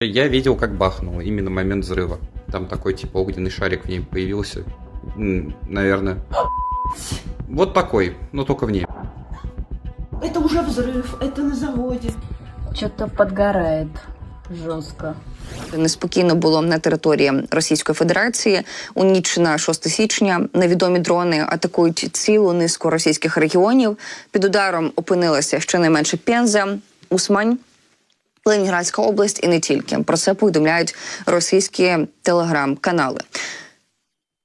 Я видел, как бахнуло, именно момент взрыва. Там такой типа огненный шарик в ней появился. М, Наверное. Вот такой, но только в ней. Это уже взрыв, это на заводе. Что-то подгорает жестко. Неспокійно було на території Російської Федерації. У ніч на 6 січня невідомі дрони атакують цілу низку російських регіонів. Під ударом опинилася щонайменше Пенза, Усмань. Ленінградська область і не тільки про це повідомляють російські телеграм-канали.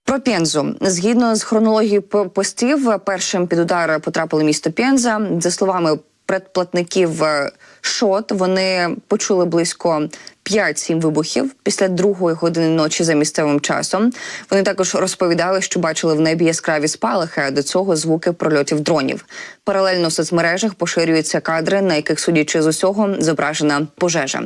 Про Пензу згідно з хронологією постів, першим під удар потрапили місто Пенза. За словами предплатників е, ШОТ, вони почули близько 5-7 вибухів після другої години ночі за місцевим часом. Вони також розповідали, що бачили в небі яскраві спалахи, а до цього звуки прольотів дронів. Паралельно в соцмережах поширюються кадри, на яких, судячи з усього, зображена пожежа.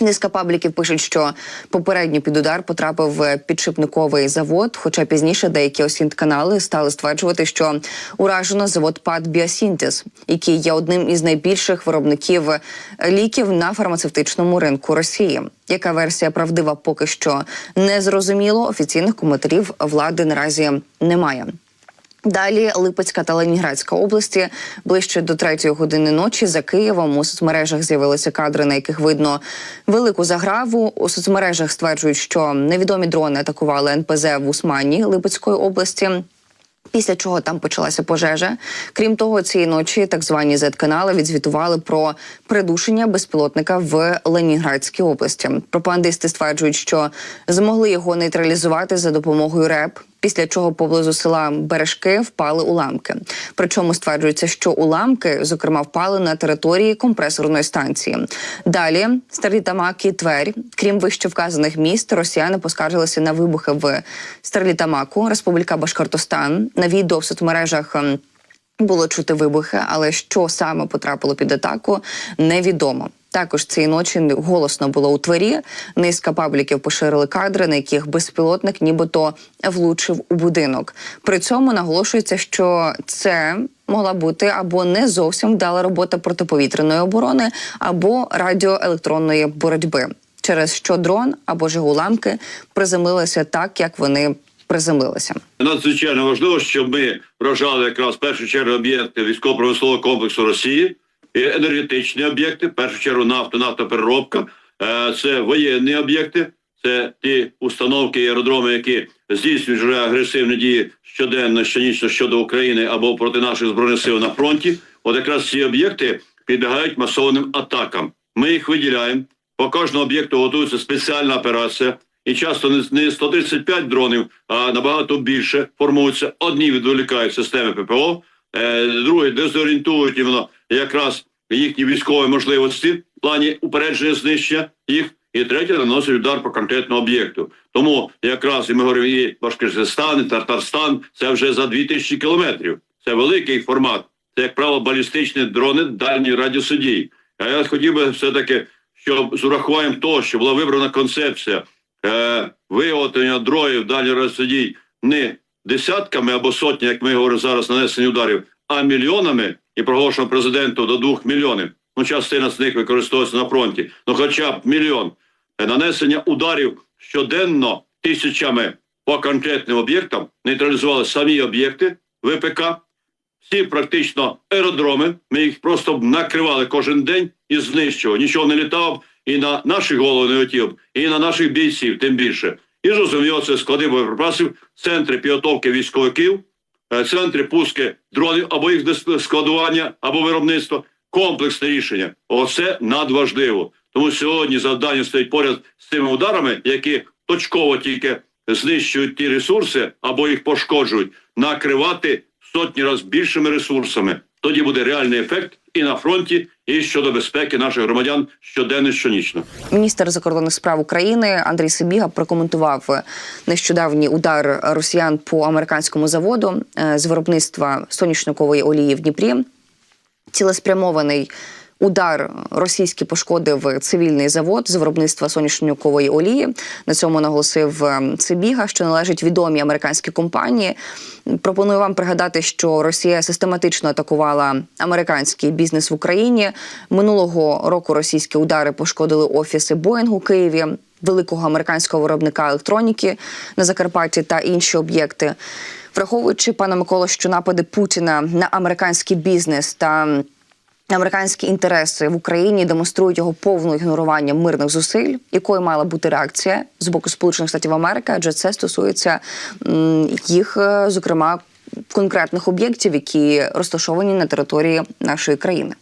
Низка пабліків пишуть, що попередньо під удар потрапив е, підшипниковий завод. Хоча пізніше деякі осінт-канали стали стверджувати, що уражено завод ПАД Біосінтез, який є одним із найбільших виробників е, ліків на фармацевтичному ринку Росії. Яка версія правдива поки що не зрозуміло. Офіційних коментарів влади наразі немає. Далі Липецька та Ленінградська області ближче до третьої години ночі за Києвом у соцмережах з'явилися кадри, на яких видно велику заграву. У соцмережах стверджують, що невідомі дрони атакували НПЗ в Усмані Липецької області. Після чого там почалася пожежа. Крім того, цієї ночі так звані Z-канали відзвітували про придушення безпілотника в Ленінградській області. Пропагандисти стверджують, що змогли його нейтралізувати за допомогою РЕП. Після чого поблизу села Бережки впали уламки. Причому стверджується, що уламки, зокрема, впали на території компресорної станції. Далі Старлітамак і Тверь. Крім вище вказаних міст, росіяни поскаржилися на вибухи в Старлітамаку, Республіка Башкортостан. На відео в соцмережах. ем, було чути вибухи, але що саме потрапило під атаку, невідомо. Також цієї ночі голосно було у Твері. Низка пабліків поширили кадри, на яких безпілотник нібито влучив у будинок. При цьому наголошується, що це могла бути або не зовсім вдала робота протиповітряної оборони, або радіоелектронної боротьби, через що дрон або ж уламки приземлилися так, як вони приземлилися. Надзвичайно важливо, щоб ми вражали якраз в першу чергу об'єкти військово-промислового комплексу Росії, енергетичні об'єкти, в першу чергу нафта, нафтопереробка, е, це воєнні об'єкти, це ті установки і аеродроми, які здійснюють вже агресивні дії щоденно, щонічно щодо України або проти наших збройних сил на фронті. От якраз ці об'єкти підлягають масованим атакам. Ми їх виділяємо. По кожному об'єкту готується спеціальна операція. І часто не 135 дронів, а набагато більше формуються. Одні відволікають системи ППО, е, другі дезорієнтують іменно якраз їхні військові можливості в плані упередження знищення їх. І третє наносить удар по конкретному об'єкту. Тому якраз і ми говоримо і Башкортостан, і Татарстан це вже за 2000 кілометрів. Це великий формат. Це як правило балістичні дрони дальньої радіусу дій. А я хотів би все таки, щоб з урахуванням того, що була вибрана концепція е, виготовлення дроїв дальньої радіусу дій не десятками або сотні, як ми говоримо зараз, нанесення ударів, а мільйонами і проголошено президенту до двох мільйонів. Ну, частина з них використовується на фронті. Ну, хоча б мільйон нанесення ударів щоденно тисячами по конкретним об'єктам нейтралізували самі об'єкти ВПК, всі практично аеродроми. Ми їх просто накривали кожен день і знищували. Нічого не літав і на наші голови не летів, і на наших бійців, тим більше. І зрозуміло, це склади боєприпасів, центри підготовки військовиків, е, центри пуски дронів або їх складування, або виробництво. Комплексне рішення. Оце надважливо. Тому сьогодні завдання стоїть поряд з тими ударами, які точково тільки знищують ті ресурси або їх пошкоджують, накривати сотні разів більшими ресурсами. Тоді буде реальний ефект і на фронті, і щодо безпеки наших громадян щоденно, щонічно. Міністр закордонних справ України Андрій Сибіга прокоментував нещодавній удар росіян по американському заводу е, з виробництва соняшникової олії в Дніпрі. Цілеспрямований Удар російський пошкодив цивільний завод з виробництва соняшникової олії. На цьому наголосив е, Цибіга, що належить відомій американській компанії. Пропоную вам пригадати, що Росія систематично атакувала американський бізнес в Україні. Минулого року російські удари пошкодили офіси Боїнгу у Києві, великого американського виробника електроніки на Закарпатті та інші об'єкти. Враховуючи пане Миколо, що напади Путіна на американський бізнес та Американські інтереси в Україні демонструють його повне ігнорування мирних зусиль, якою мала бути реакція з боку Сполучених Штатів Америки, адже це стосується їх, е, зокрема, конкретних об'єктів, які розташовані на території нашої країни.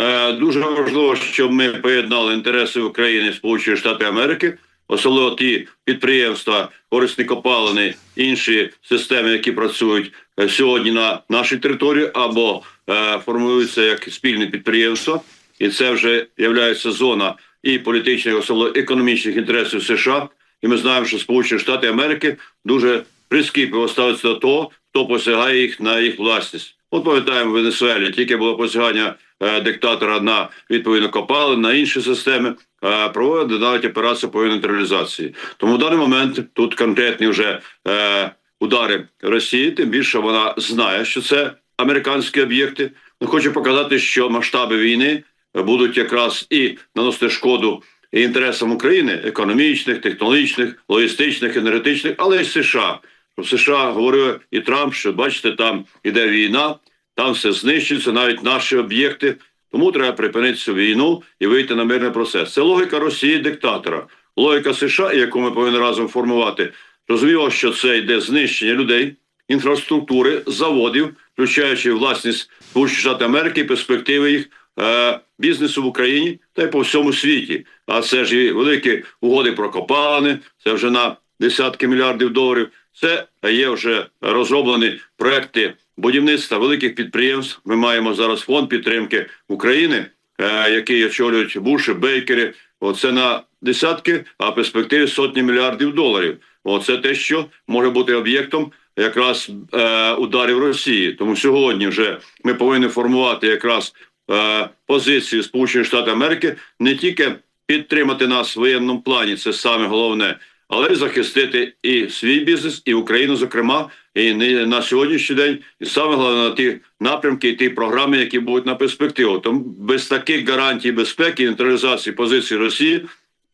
Е, Дуже важливо, щоб ми поєднали інтереси України і Сполучених Штатів Америки, особливо ті підприємства, корисні копалини, інші системи, які працюють е, сьогодні на нашій території або е, формуються як спільне підприємство, і це вже є зона і політичних, особливо економічних інтересів США. І ми знаємо, що Сполучені Штати Америки дуже прискіпливо ставиться до того, хто посягає їх на їх власність. От пам'ятаємо в Венесуелі, тільки було посягання диктатора на відповідно копали, на інші системи, е, проводили навіть операцію по нейтралізації. Тому в даний момент тут конкретні вже е, удари Росії, тим більше вона знає, що це американські об'єкти. Ну, Хочу показати, що масштаби війни будуть якраз і наносити шкоду і інтересам України економічних, технологічних, логістичних, енергетичних, але й США. В США говорив і Трамп, що бачите, там іде війна, там все знищується, навіть наші об'єкти. Тому треба припинити цю війну і вийти на мирний процес. Це логіка Росії диктатора, логіка США, яку ми повинні разом формувати. Розуміло, що це йде знищення людей, інфраструктури, заводів, включаючи власність Сполучених Штатів Америки, перспективи їх е, бізнесу в Україні та й по всьому світі. А це ж і великі угоди про копалини, це вже на десятки мільярдів доларів. Це є вже розроблені проекти будівництва великих підприємств. Ми маємо зараз фонд підтримки України, е, який очолюють Буші, Бейкери. Оце на десятки, а в перспективі сотні мільярдів доларів. Оце те, що може бути об'єктом якраз е, ударів Росії. Тому сьогодні вже ми повинні формувати якраз е, позицію Сполучених Штатів Америки не тільки підтримати нас в воєнному плані, це саме головне, але й захистити і свій бізнес, і Україну, зокрема, і на сьогоднішній день, і саме головне на ті напрямки і ті програми, які будуть на перспективу. Тому без таких гарантій безпеки і нейтралізації позиції Росії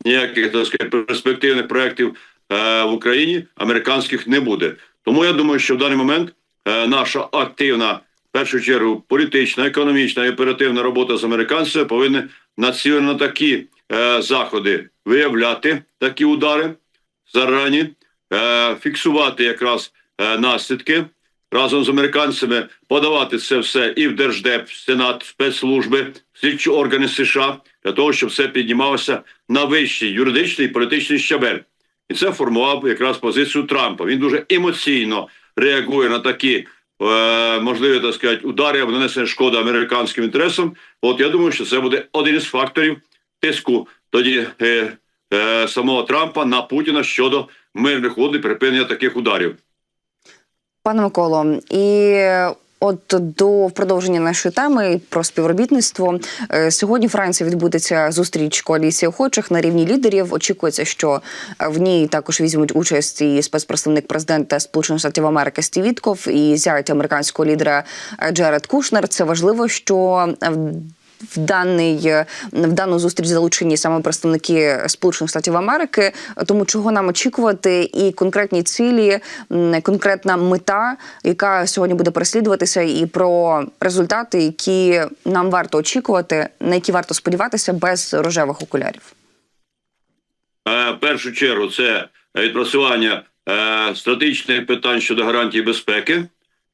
ніяких так сказати, перспективних проєктів е, в Україні американських не буде. Тому я думаю, що в даний момент е, наша активна, в першу чергу, політична, економічна і оперативна робота з американцями повинна націлена на такі е, заходи виявляти такі удари зарані, е, фіксувати якраз е, наслідки разом з американцями, подавати це все і в Держдеп, в Сенат, спецслужби, слідчі органи США для того, щоб все піднімалося на вищий юридичний і політичний щабель. І це формував якраз позицію Трампа. Він дуже емоційно реагує на такі е, можливі так сказати, удари або нанесення шкоди американським інтересам. От я думаю, що це буде один із факторів тиску тоді е, е, самого Трампа на Путіна щодо мирних угод і припинення таких ударів. Пане Миколо, і от до продовження нашої теми про співробітництво Е, сьогодні в Франції відбудеться зустріч коаліції охочих на рівні лідерів. Очікується, що е, в ній також візьмуть участь і спецпредставник президента Сполучених Штатів Америки Стів Вітков і зять американського лідера Джеред Кушнер. Це важливо, що е, в даний е, в дану зустріч залучені саме представники Сполучених Штатів Америки. Тому чого нам очікувати, і конкретні цілі, конкретна мета, яка сьогодні буде переслідуватися, і про результати, які нам варто очікувати, на які варто сподіватися без рожевих окулярів. Е, В першу чергу це відпрацювання е, стратегічних питань щодо гарантії безпеки.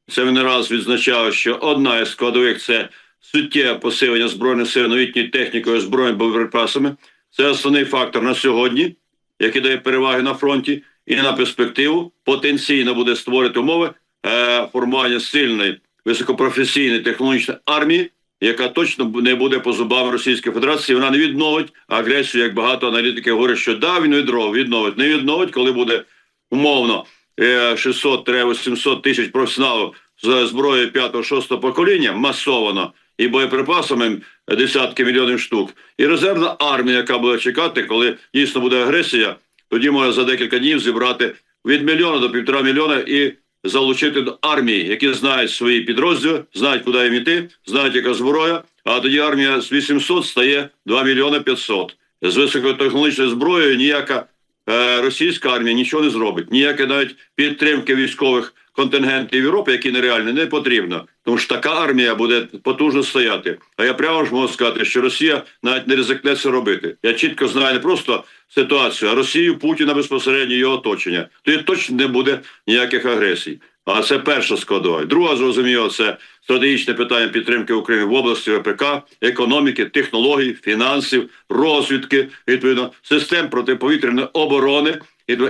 Це він не раз відзначав, що одна із складових це суттєве посилення збройних сил новітньої технікою збройними боєприпасами. Це основний фактор на сьогодні, який дає переваги на фронті, і на перспективу потенційно буде створити умови е, формування сильної високопрофесійної технологічної армії, яка точно не буде по зубам Російської Федерації. Вона не відновить агресію, як багато аналітиків говорять, що да, він відновить, не відновить, коли буде умовно е, 600-800 тисяч професіоналів з зброєю 5-6 покоління масовано, і боєприпасами десятки мільйонів штук, і резервна армія, яка буде чекати, коли дійсно буде агресія, тоді може за декілька днів зібрати від мільйона до півтора мільйона і залучити до армії, які знають свої підрозділи, знають, куди їм іти, знають, яка зброя. А тоді армія з 800 стає 2 мільйони 500. З високотехнологічною зброєю ніяка російська армія нічого не зробить. Ніяке навіть підтримки військових контингентів Європи, які нереальні, не потрібно. Тому що така армія буде потужно стояти. А я прямо ж можу сказати, що Росія навіть не ризикне це робити. Я чітко знаю не просто ситуацію, а Росію, Путіна безпосередньо його оточення. Тоді точно не буде ніяких агресій. А це перша складова. Друга, зрозуміло, це стратегічне питання підтримки України в області ВПК, економіки, технологій, фінансів, розвідки, відповідно, систем протиповітряної оборони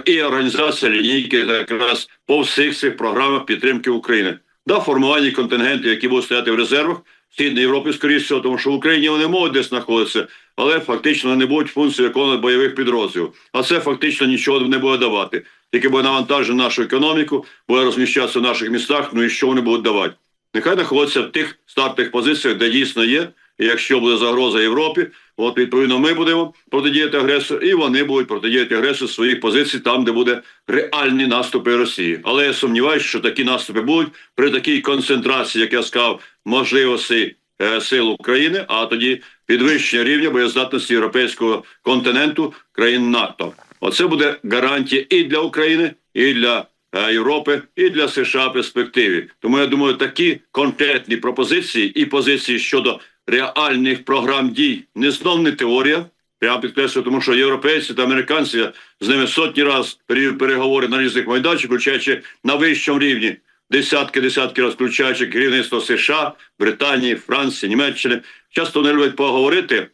і організація лінійки якраз по всіх цих програмах підтримки України. Да, формування контингентів, які будуть стояти в резервах в Східній Європі, скоріше тому що в Україні вони можуть десь знаходитися, але фактично не будуть функції виконувати бойових підрозділів. А це фактично нічого не буде давати. Тільки буде навантажити нашу економіку, буде розміщатися в наших містах. Ну і що вони будуть давати? Нехай знаходяться в тих стартових позиціях, де дійсно є. І якщо буде загроза Європі, от відповідно ми будемо протидіяти агресору, і вони будуть протидіяти агресору своїх позицій там, де буде реальні наступи Росії. Але я сумніваюся, що такі наступи будуть при такій концентрації, як я сказав, можливостей е, сил України, а тоді підвищення рівня боєздатності європейського континенту країн НАТО. Оце буде гарантія і для України, і для е, Європи, і для США в перспективі. Тому я думаю, такі конкретні пропозиції і позиції щодо реальних програм дій не знов не теорія. Я підкреслюю, тому що європейці та американці з ними сотні разів перевів переговори на різних майданчиках, включаючи на вищому рівні десятки, десятки разів, включаючи керівництво США, Британії, Франції, Німеччини. Часто вони люблять поговорити,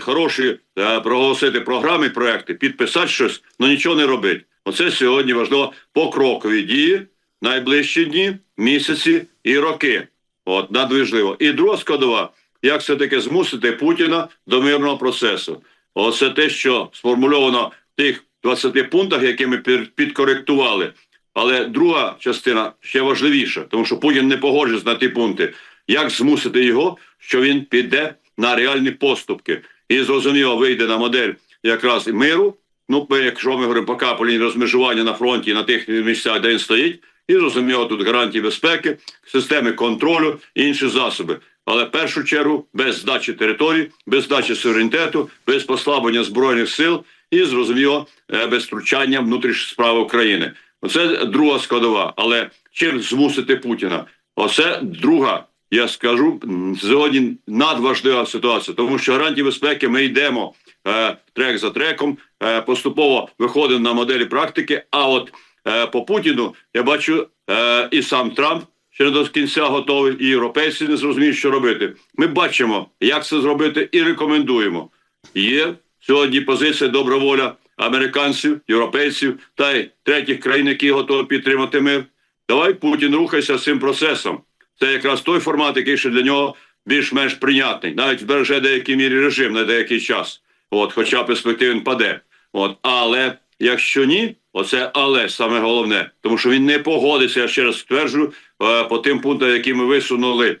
хороші е, проголосити програми, проекти, підписати щось, але нічого не робити. Оце сьогодні важливо покрокові дії, найближчі дні, місяці і роки. От надважливо. І друга складова, як все-таки змусити Путіна до мирного процесу. Оце те, що сформульовано в тих 20 пунктах, які ми підкоректували. Але друга частина ще важливіша, тому що Путін не погоджується на ті пункти. Як змусити його, що він піде на реальні поступки і зрозуміло вийде на модель якраз миру. Ну, ми, якщо ми говоримо поки по лінії розмежування на фронті на тих місцях, де він стоїть, і зрозуміло тут гарантії безпеки, системи контролю і інші засоби. Але в першу чергу без здачі територій, без здачі суверенітету, без послаблення збройних сил і зрозуміло е, без втручання в внутрішні справи України. Оце друга складова. Але чим змусити Путіна? Оце друга. Я скажу сьогодні надважлива ситуація, тому що гарантії безпеки ми йдемо е, трек за треком, е, поступово виходимо на моделі практики. А от е, по Путіну я бачу е, і сам Трамп ще не до кінця готовий, і європейці не зрозуміють, що робити. Ми бачимо, як це зробити, і рекомендуємо. Є сьогодні позиція добра воля американців, європейців та й третіх країн, які готові підтримати мир. Давай Путін рухайся з цим процесом. Це якраз той формат, який ще для нього більш-менш прийнятний. Навіть збереже в деякій мірі режим на деякий час. От, хоча перспектив він паде. От, але якщо ні, оце але саме головне, тому що він не погодиться, я ще раз стверджую, е, по тим пунктам, які ми висунули.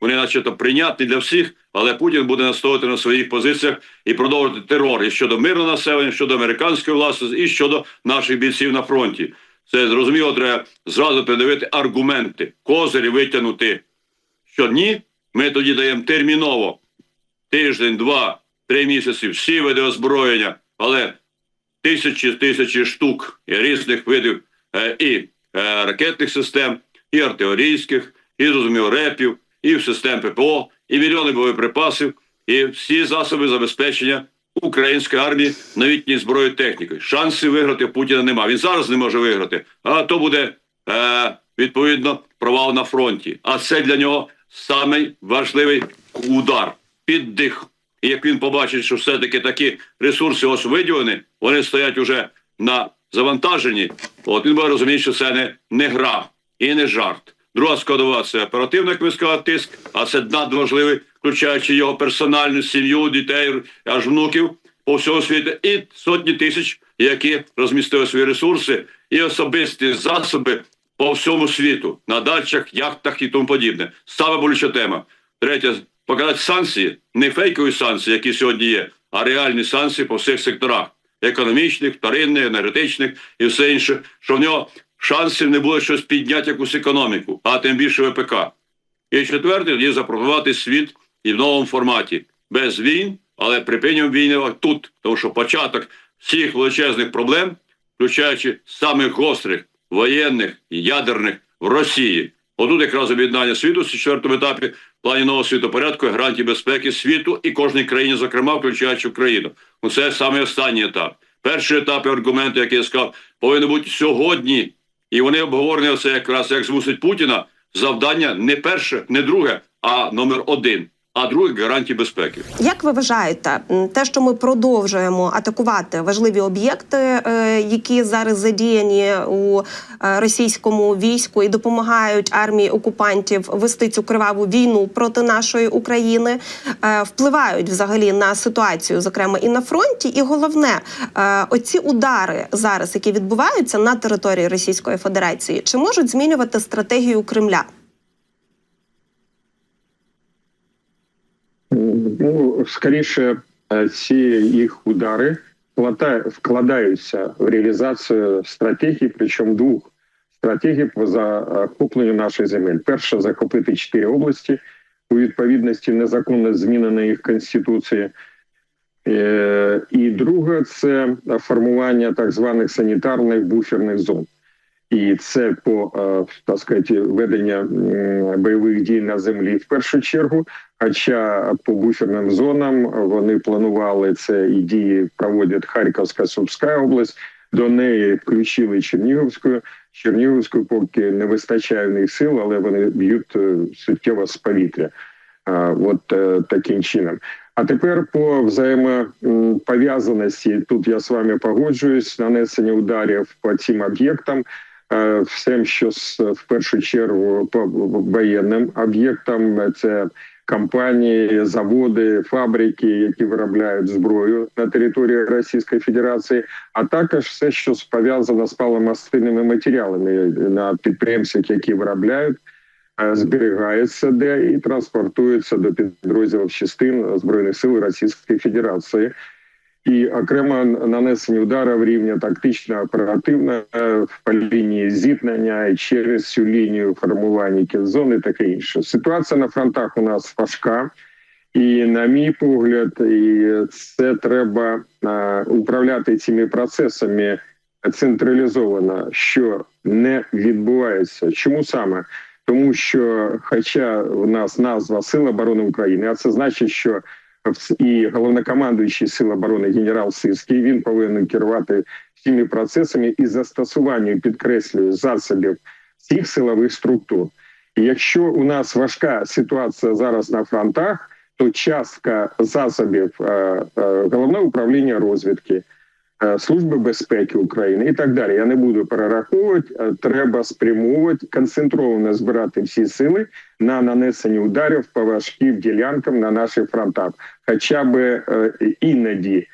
Вони, начебто, прийнятні для всіх, але Путін буде настояти на своїх позиціях і продовжувати терор і щодо мирного населення, щодо американської власності, і щодо наших бійців на фронті. Це зрозуміло, треба зразу придивити аргументи, козирі витягнути. Що ні, ми тоді даємо терміново. Тиждень, два, три місяці, всі види озброєння, але тисячі тисячі штук різних видів е, і е, ракетних систем, і артилерійських, і зрозуміло репів, і систем ППО, і мільйони боєприпасів, і всі засоби забезпечення української армії новітньою зброєю технікою. Шансів виграти Путіна немає. Він зараз не може виграти, а то буде е, відповідно провал на фронті. А це для нього самий важливий удар, піддих. І як він побачить, що все-таки такі ресурси ось виділені, вони стоять уже на завантаженні, от він буде розуміти, що це не, не гра і не жарт. Друга складова це оперативна сказали, тиск, а це надважливий, включаючи його персональну сім'ю, дітей, аж внуків по всьому світу, і сотні тисяч, які розмістили свої ресурси і особисті засоби по всьому світу на дачах, яхтах і тому подібне. Саме болюча тема. Третє показати санкції, не фейкові санкції, які сьогодні є, а реальні санкції по всіх секторах економічних, вторинних, енергетичних і все інше, що в нього шансів не буде щось підняти якусь економіку, а тим більше ВПК. І четверте, тоді запропонувати світ і в новому форматі без війн, але припиненням війни тут, тому що початок всіх величезних проблем, включаючи самих гострих воєнних і ядерних в Росії. Отут якраз об'єднання світу в четвертому етапі в плані нового світопорядку, гарантії безпеки світу і кожній країні, зокрема, включаючи Україну. Ну, це саме останній етап. Перший етап і аргументи, які я сказав, повинні бути сьогодні. І вони обговорювали це якраз як змусить Путіна. Завдання не перше, не друге, а номер один. А друге гарантії безпеки. Як ви вважаєте, те, що ми продовжуємо атакувати важливі об'єкти, е, які зараз задіяні у е, російському війську і допомагають армії окупантів вести цю криваву війну проти нашої України, е, впливають взагалі на ситуацію, зокрема і на фронті. І головне, оці удари зараз, які відбуваються на території Російської Федерації, чи можуть змінювати стратегію Кремля? Ну, скоріше, е, ці їх удари вклада- вкладаються в реалізацію стратегії, причому двох стратегій по захопленню нашої земель. Перша захопити чотири області у відповідності незаконно зміненої їх конституції. Е, І друге це формування так званих санітарних буферних зон. І це по е, так сказати, ведення бойових дій на землі в першу чергу. Хоча по буферним зонам вони планували це і дії проводять Харківська Сумська область. До неї включили Чернігівську. Чернігівську поки не вистачає в них сил, але вони б'ють е, суттєво з повітря. От е, таким чином. А тепер по взаємопов'язаності. Тут я з вами погоджуюсь. Нанесення ударів по цим об'єктам. Всім, що в першу чергу по воєнним об'єктам, це компанії, заводи, фабрики, які виробляють зброю на території Російської Федерації, а також все, що пов'язано з паливомастильними матеріалами на підприємствах, які виробляють, зберігається де і транспортується до підрозділів частин збройних сил Російської Федерації. І окремо нанесення ударів рівня тактично оперативно е, по лінії зіткнення через цю лінію формування кінзон і таке інше. Ситуація на фронтах у нас важка, і на мій погляд, і це треба е, управляти цими процесами централізовано, що не відбувається. Чому саме? Тому що, хоча в нас назва Сил оборони України, а це значить, що і головнокомандуючий Сил оборони генерал Сирський, він повинен керувати всіми процесами і застосуванням, підкреслюю, засобів всіх силових структур. І якщо у нас важка ситуація зараз на фронтах, то частка засобів е, е, головного управління розвідки, Служби безпеки України і так далі. Я не буду перераховувати. е, Треба спрямовувати концентровано збирати всі сили на нанесення ударів по важким ділянкам на наших фронтах, хоча б е, іноді.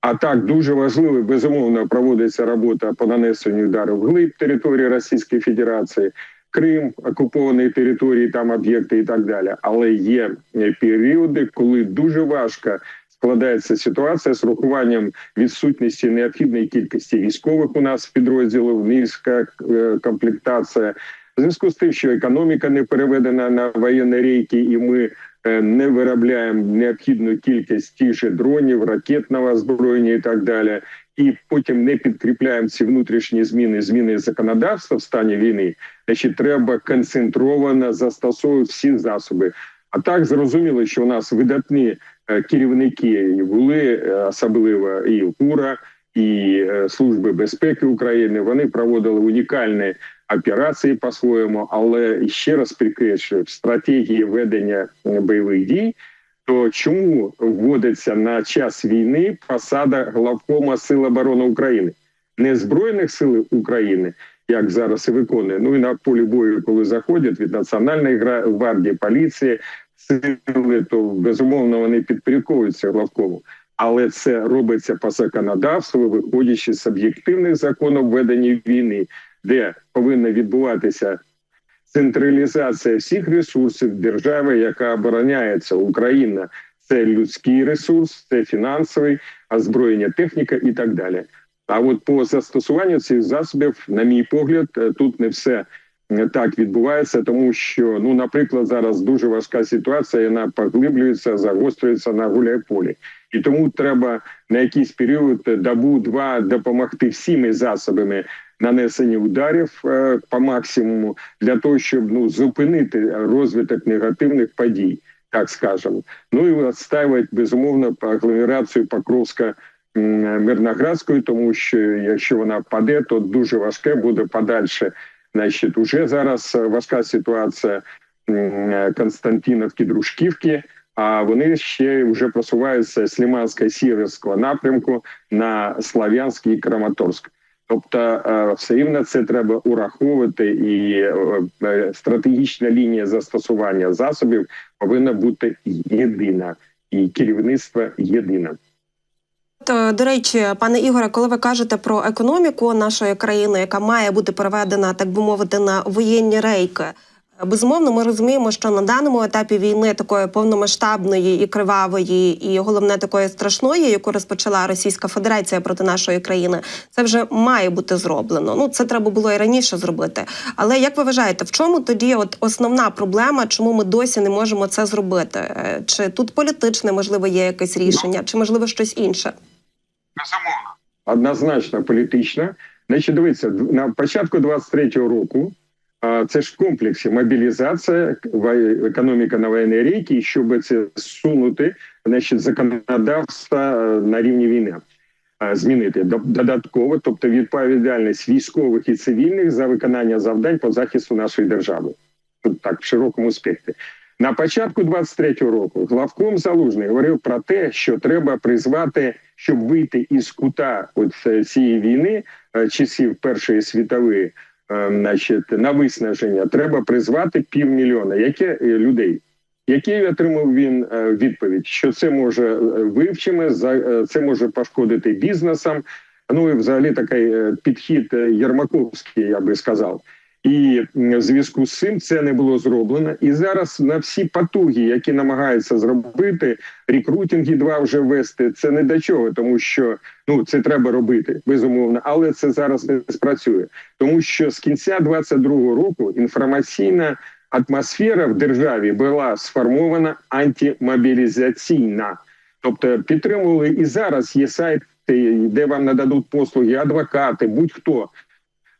А так дуже важливо, безумовно, проводиться робота по нанесенню ударів вглиб території Російської Федерації, Крим, окуповані території, там об'єкти і так далі. Але є е, періоди, коли дуже важко складається ситуація з рахуванням відсутності необхідної кількості військових у нас в підрозділів, низька е, комплектація. В зв'язку з тим, що економіка не переведена на воєнні рейки, і ми е, не виробляємо необхідну кількість тих же дронів, ракетного озброєння і так далі, і потім не підкріпляємо ці внутрішні зміни, зміни законодавства в стані війни, значить треба концентровано застосовувати всі засоби. А так зрозуміло, що у нас видатні керівники були, е, особливо і УРА, і е, Служби безпеки України. Вони проводили унікальні операції по-своєму, але ще раз підкреслюю, в стратегії ведення е, бойових дій. То чому вводиться на час війни посада главкома Сил оборони України, не збройних сил України, як зараз і виконує, ну і на полі бою, коли заходять від національної гвардії, поліції, сили, то безумовно вони підпорядковуються главкому. Але це робиться по законодавству, виходячи з об'єктивних законів ведення війни, де повинна відбуватися централізація всіх ресурсів держави, яка обороняється Україна. Це людський ресурс, це фінансовий, озброєння, техніка і так далі. А от по застосуванню цих засобів, на мій погляд, е, тут не все так відбувається, тому що, ну, наприклад, зараз дуже важка ситуація, вона поглиблюється, загострюється на гуляйполі. І тому треба на якийсь період е, добу-два допомогти всіми засобами нанесення ударів е, по максимуму для того, щоб ну зупинити розвиток негативних подій, так скажемо. Ну і відстаювати безумовно агломерацію Покровська м, Мирноградської, тому що якщо вона впаде, то дуже важке буде подальше. Значить, уже зараз е, важка ситуація м, Константиновки, Дружківки. А вони ще вже просуваються з Лімансько-Сіверського напрямку на Слав'янський і Краматорськ. Тобто, е, все рівно це треба ураховувати, і е, е, стратегічна лінія застосування засобів повинна бути єдина, і керівництво єдине. Е, До речі, пане Ігоре, коли ви кажете про економіку нашої країни, яка має бути переведена, так би мовити, на воєнні рейки. е, Безумовно, ми розуміємо, що на даному етапі війни такої повномасштабної і кривавої, і головне такої страшної, яку розпочала Російська Федерація проти нашої країни, це вже має бути зроблено. Ну це треба було і раніше зробити. Але як ви вважаєте, в чому тоді от основна проблема, чому ми досі не можемо це зробити? Е, Чи тут політичне можливо є якесь рішення, чи можливо щось інше? Безумовно. Однозначно політична. Значить, дивіться, на початку 23-го року це ж в комплексі мобілізація, економіка на воєнній рейки, щоб це сунути, значить, законодавство е, на рівні війни. е, Змінити До- додатково, тобто відповідальність військових і цивільних за виконання завдань по захисту нашої держави, так в широкому спектрі. На початку 23-го року главком Залужний говорив про те, що треба призвати, щоб вийти із кута от е, цієї війни е, часів Першої світової, е, значить, на виснаження, треба призвати півмільйона яке людей. Який отримав він відповідь, що це може вивчимо, це може пошкодити бізнесам. Ну і взагалі такий підхід Єрмаковський, я би сказав. І в зв'язку з цим це не було зроблено. І зараз на всі потуги, які намагаються зробити, рекрутинги два вже вести, це не до чого, тому що ну це треба робити безумовно, але це зараз не спрацює, тому що з кінця 22-го року інформаційна атмосфера в державі була сформована антимобілізаційна. Тобто підтримували і зараз є сайти, де вам нададуть послуги адвокати, будь-хто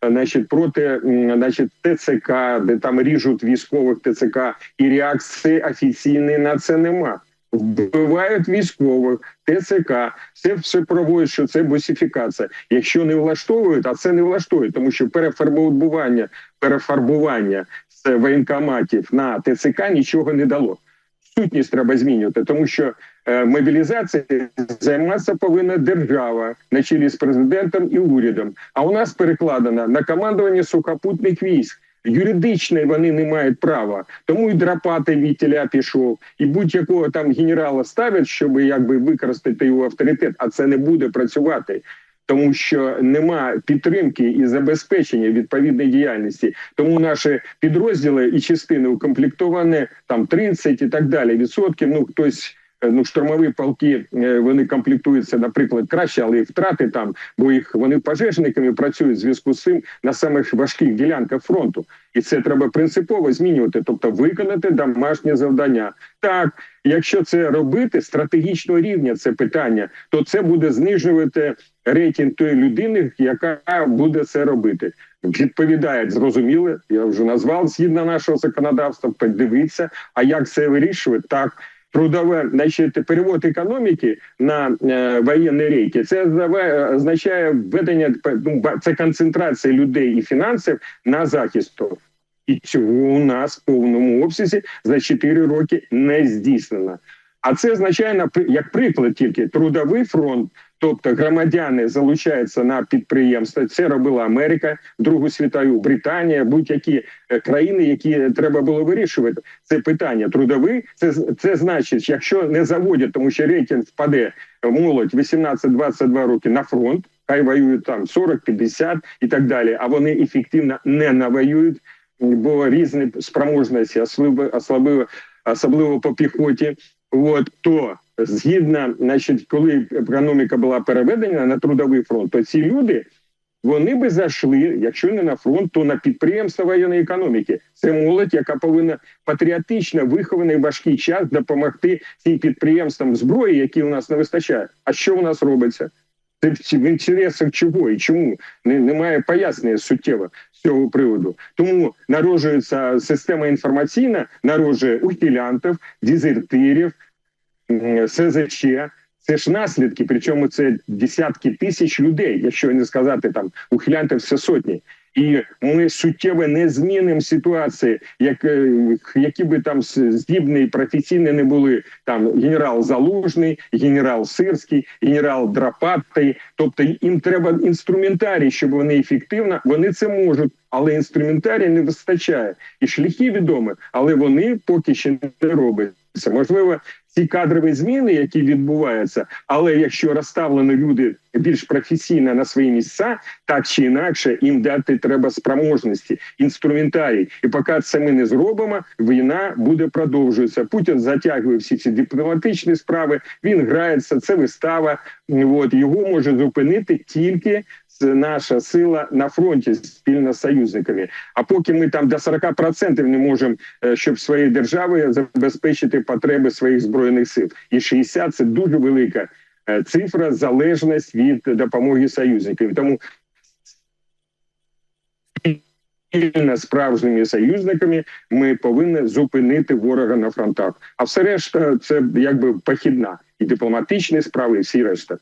значить, проти значить, ТЦК, де там ріжуть військових ТЦК, і реакції офіційної на це нема. Вбивають військових, ТЦК, все все проводять, що це босифікація. Якщо не влаштовують, а це не влаштує, тому що перефарбування, перефарбування з воєнкоматів на ТЦК нічого не дало. Сутність треба змінювати, тому що е, мобілізацією займатися повинна держава на чолі з президентом і урядом. А у нас перекладено на командування сухопутних військ. Юридично вони не мають права, тому і драпати вітіля пішов, і будь-якого там генерала ставлять, щоб якби використати його авторитет, а це не буде працювати. Тому що нема підтримки і забезпечення відповідної діяльності, тому наші підрозділи і частини укомплектовані там 30 і так далі відсотків. Ну хтось ну штурмові полки е, вони комплектуються, наприклад, краще, але і втрати там, бо їх вони пожежниками працюють в зв'язку з цим на самих важких ділянках фронту, і це треба принципово змінювати, тобто виконати домашнє завдання. Так, якщо це робити стратегічного рівня, це питання, то це буде знижувати рейтинг тої людини, яка буде це робити. Відповідає зрозуміло, я вже назвав згідно нашого законодавства. Подивіться, а як це вирішувати? Так, трудове, значить, перевод економіки на е, воєнні рейки. Це означає- введення ну, це концентрація людей і фінансів на захисту. І цього у нас в повному обсязі за 4 роки не здійснено. А це означає як приклад тільки трудовий фронт, тобто громадяни залучаються на підприємства. Це робила Америка, Другу світову, Британія, будь-які е, країни, які треба було вирішувати. Це питання трудовий. Це це значить, якщо не заводять, тому що рейтинг впаде молодь 18-22 роки на фронт. Хай воюють там 40, 50 і так далі. А вони ефективно не навоюють. бо різні спроможності, особливо, особливо, особливо по піхоті. От то згідно, значить, коли економіка була переведена на трудовий фронт, то ці люди вони би зайшли, якщо не на фронт, то на підприємства воєнної економіки. Це молодь, яка повинна патріотично вихований важкий час допомогти цим підприємствам зброї, які у нас не вистачає. А що у нас робиться? Це в- інтересах чого і чому немає пояснення суттєво з цього приводу. Тому народжується система інформаційна, народжує ухилянтів, дезертирів, СЗЧ. Це ж наслідки, причому це десятки тисяч людей, якщо не сказати там ухилянтів це сотні. І ми суттєво не змінимо ситуації, як, е, які би там здібні і професійні не були там генерал Залужний, генерал Сирський, генерал Драпатий. Тобто їм треба інструментарій, щоб вони ефективно, вони це можуть, але інструментарій не вистачає. І шляхи відомі, але вони поки ще не робляться. Можливо, ці кадрові зміни, які відбуваються, але якщо розставлені люди більш професійно на свої місця, так чи інакше їм дати треба спроможності, інструментарій. І поки це ми не зробимо, війна буде продовжуватися. Путін затягує всі ці дипломатичні справи. Він грається. Це вистава. От його може зупинити тільки наша сила на фронті спільно з союзниками. А поки ми там до 40% не можемо, е, щоб своєї держави забезпечити потреби своїх збройних сил, і 60 – це дуже велика е, цифра, залежність від допомоги союзників. Тому справжніми союзниками ми повинні зупинити ворога на фронтах. А все решта це якби похідна і дипломатичні справи, і всі решта.